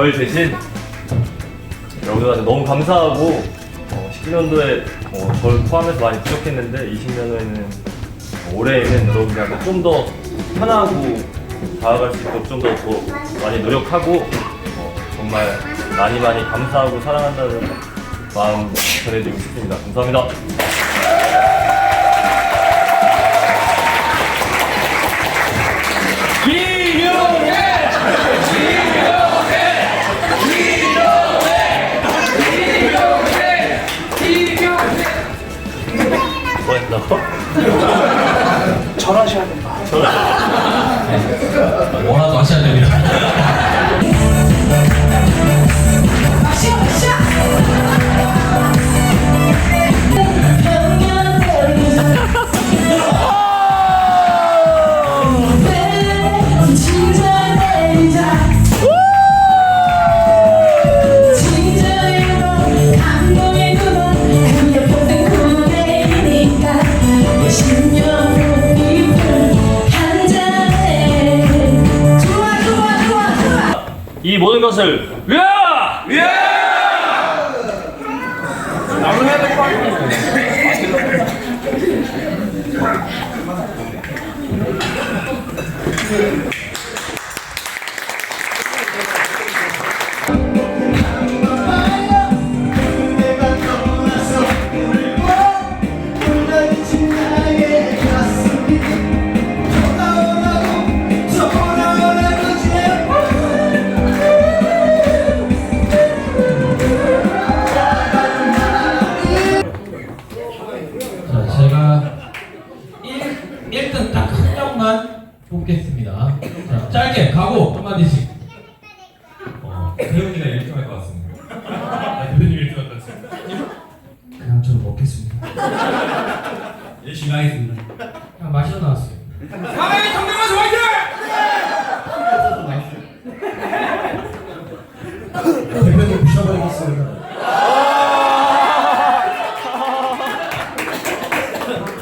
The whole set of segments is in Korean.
저희 대신 여러분들한테 너무 감사하고 어, 19년도에 어, 저를 포함해서 많이 부족했는데 20년도에는 올해에는 여러분들한테 좀 더 편하고 다가갈 수 있도록 좀더더 많이 노력하고 어, 정말 많이 많이 감사하고 사랑한다는 마음 전해드리고 싶습니다. 감사합니다. 뭐라 것을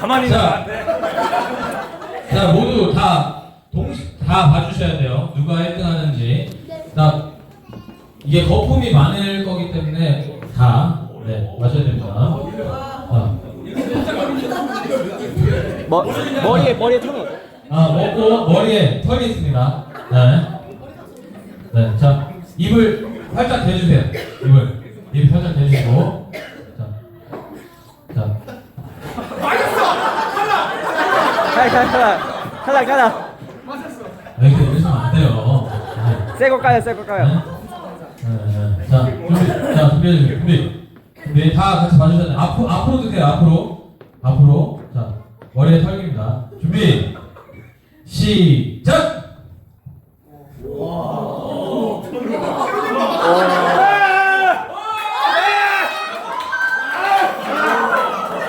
가만히 자, 자 모두 다 동시 다 봐주셔야 돼요. 누가 1등 하는지. 자, 이게 거품이 많을 거기 때문에 다 네, 마셔야 됩니다. 자, 머, 머리에 머리에 털어 아 먹고 머리에 털이 있습니다. 네. 네, 자 입을 활짝 대주세요. 입을 입 활짝 대주시고. 자, 자. 칼, 칼, 칼, 칼, 칼. 이렇게 이러시면 안 돼요. 네. 새거 까요, 새거 까요. 네, 네. 자, 준비, 자, 준비해주세요. 준비. 준비. 다 같이 봐주셔야 돼요. 앞으로, 앞으로 드세요. 앞으로. 앞으로. 자, 머리에 털깁니다. 준비. 시작!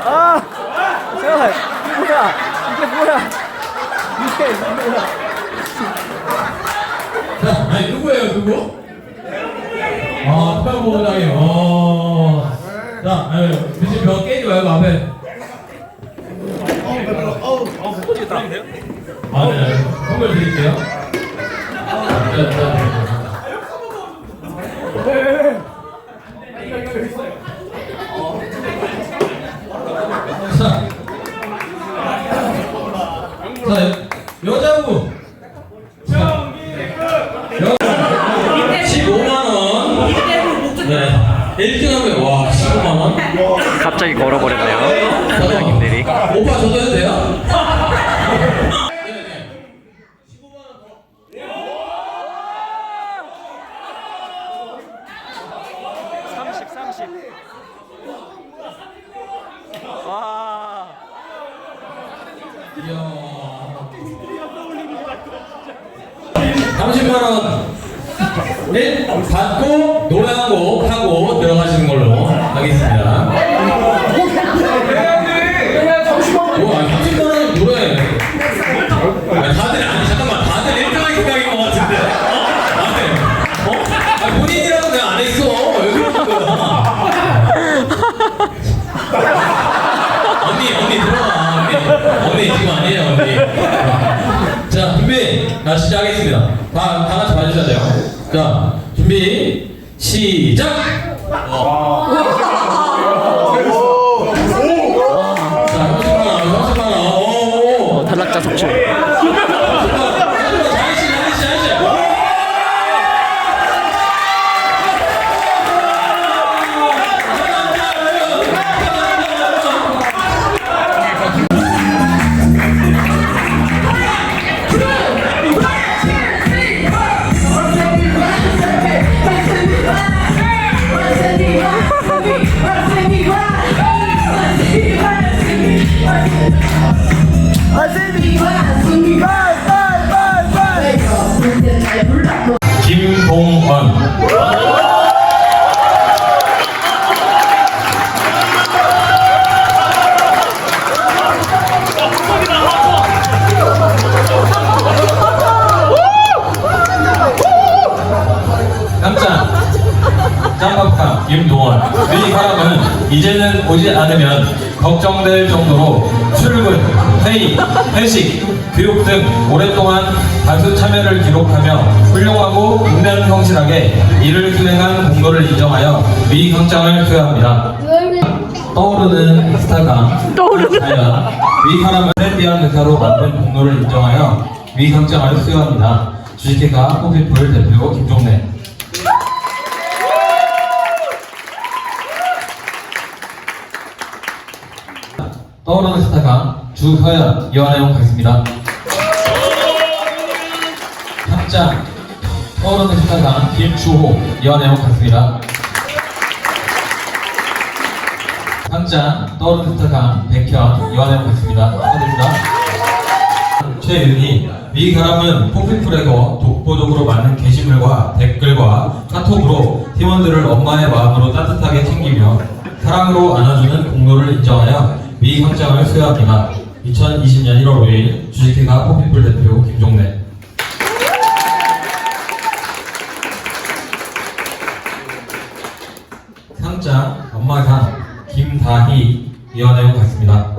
아, 잠깐만, 이게 뭐야? 이게 뭐야? 이게 뭐야? 자, 아니, 누구예요, 누구? 아, 태양보호장님, 어. 자, 아니, 미친 벽 깨지 말고 앞에. 아, 네, 네. 선물 드릴게요. 자, 자, 자. 자, 자, 여자부. 자, 여, 15만원. 네. 1등 하면, 와, 15만원. 갑자기 걸어버렸네요. 사장님들이. 오빠 저도 돼요? 30, 30. 와. 이야. 30만 원 네, 받고 한곡 하고 들어가시는 걸로 하겠습니다. 뭐, 아니, 30만 원 노래. 아니, 다들, 아니, 잠깐만. 다들 1등할 생각인 것 같은데. 어? 다들. 어? 아니, 본인이라고 내가 안 했어. 왜 그러는 거야? 언니, 언니, 들어와. 언니. 지금 아니에요, 언니. 자, 준비. 자, 시작하겠습니다. 다, 다 같이 봐주셔야 돼요. 자, 준비. 시작! 어. 자, 걱정될 정도로 출근, 회의, 회식, 교육 등 오랫동안 다수 참여를 기록하며 훌륭하고 국면 성실하게 일을 수행한 공로를 인정하여 미 강장을 수여합니다. 떠오르는 스타강 떠오르는 위 사람을 트렌디한 의사로 만든 공로를 인정하여 위 강장을 수여합니다. 주식회사 호피풀 대표 김종래 떠오르는 스타강 주서연 이완해용 가겠습니다. 합장 떠오르는 스타강 김주호 이완해용 갔습니다. 상장 떠오르는 스타강 백현 이완해용 갔습니다. 축하드립니다. 최윤희 위 사람은 포피풀에서 독보적으로 많은 게시물과 댓글과 카톡으로 팀원들을 엄마의 마음으로 따뜻하게 챙기며 사랑으로 안아주는 공로를 인정하여 위 상장을 수여합니다. 2020년 1월 5일 주식회사 포피풀 대표 김종래 상장 엄마상 김다희 이완해용 같습니다.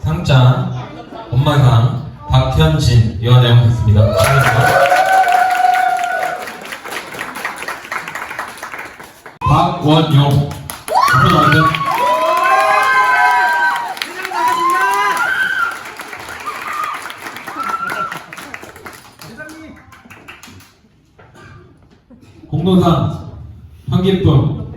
상장 엄마상 박현진 이완해용 같습니다. 축하드립니다. 박원용 앞으로 나오세요. 공로상 황기쁨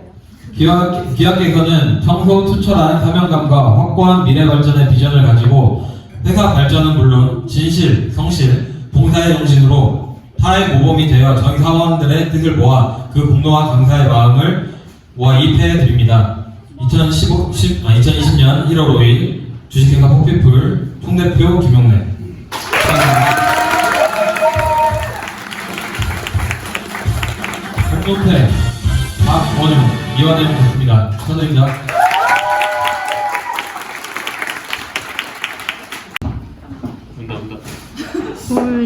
기획, 기획계획서는 평소 투철한 사명감과 확고한 미래 발전의 비전을 가지고 회사 발전은 물론 진실, 성실, 봉사의 정신으로 타의 모범이 되어 전 사원들의 뜻을 모아 그 공로와 감사의 마음을 모아 입회해 드립니다. 2015, 10, 아, 2020년 1월 5일 주식회사 폭피풀 총대표 김용래. 공동태 박원용 이완영 됐습니다. 축하드립니다.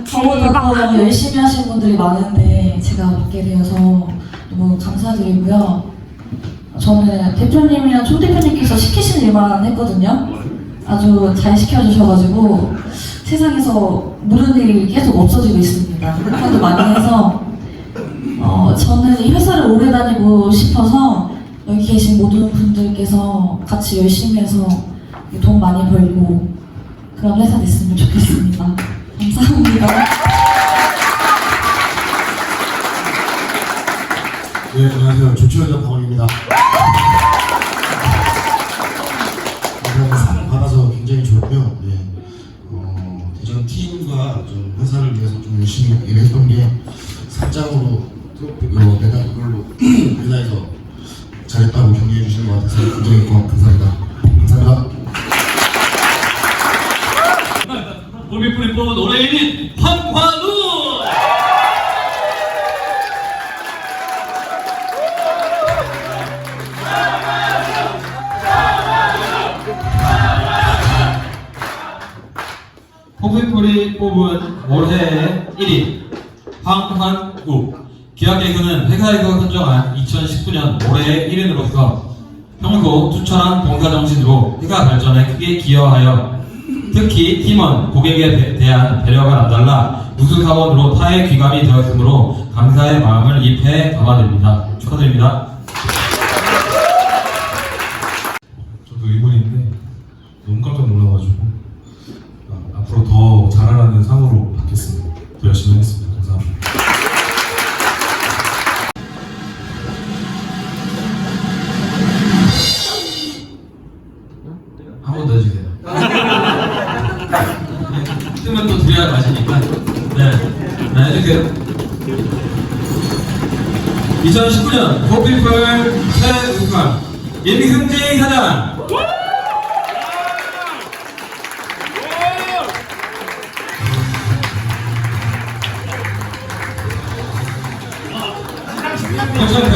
저보다 열심히 하신 분들이 많은데 제가 맡게 되어서 너무 감사드리고요. 저는 대표님이랑 총 대표님께서 시키신 일만 했거든요. 아주 잘 시켜주셔가지고 세상에서 모르는 일이 계속 없어지고 있습니다. 한번도 많이 해서 어, 저는 이 회사를 오래 다니고 싶어서 여기 계신 모든 분들께서 같이 열심히 해서 돈 많이 벌고 그런 회사 됐으면 좋겠습니다. 열심히 일했던 게 상장으로 트로피, 어, 메달 그걸로 회사에서 잘했다고 격려해 주시는 것 같아서 굉장히 고맙 감사합니다. 감사합니다. 뽑은 올해 1위 황관우! 포비풀이 뽑은 올해 1위 황환우 기획개그는 회사에서 선정한 2019년 올해의 1인으로서 평소 추천한 봉사정신으로 회사 발전에 크게 기여하여 특히 팀원, 고객에 대- 대한 배려가 남달라 우수사원으로 타의 귀감이 되었으므로 감사의 마음을 입에 담아드립니다. 축하드립니다. 2019년 포피플 최우수상 임승진 사장. 경선패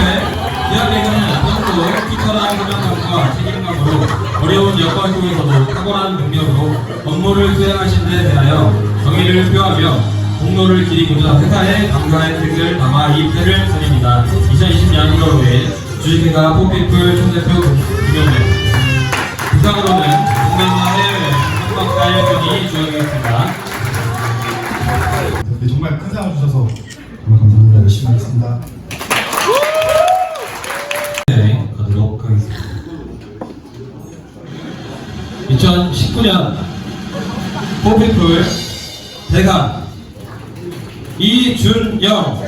대학에서는 평소 피처한 사명감과 책임감으로 어려운 여건 속에서도 탁월한 능력으로 업무를 수행하신 데 대하여 정의를 표하며 공로를 기리고자 회사에 감사의 뜻을 담아 이 패를 드립니다. 2020년 1월 5일 주식회사 포피플 총대표 김영래 부상으로는 동남아 해외 한박달 분이 주어지겠습니다. 네, 정말 큰 상을 주셔서 정말 감사합니다. 열심히 하겠습니다. 네, 가도록 하겠습니다. 2019년 포피플 대상 이준영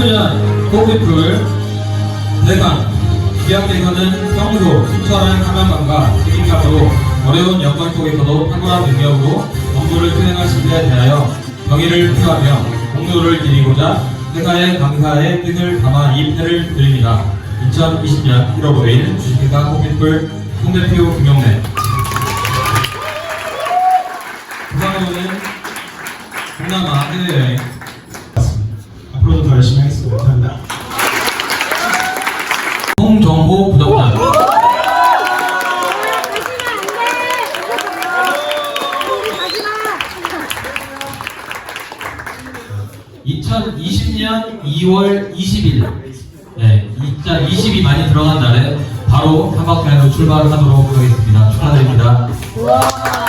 (2019년) 포피플 대상 기획대사는 평소 순철한 사명감과 책임감으로 어려운 여건 속에서도 탁월한 능력으로 업무를 수행하신 데 대하여 경의를 표하며 공로를 기리고자 회사의 감사의 뜻을 담아 이 패를 드립니다. 2020년 1월 5일 주식회사 포피플 송대표 김영래 부상으로는 동남아 해외여행 앞으로도 더 열심히 하겠습니다. 감사합니다. 홍정호 부동산 2020년 2월 20일 네, 2020이 많이 들어간 날에 바로 삼박자로 출발하도록 하겠습니다. 축하드립니다.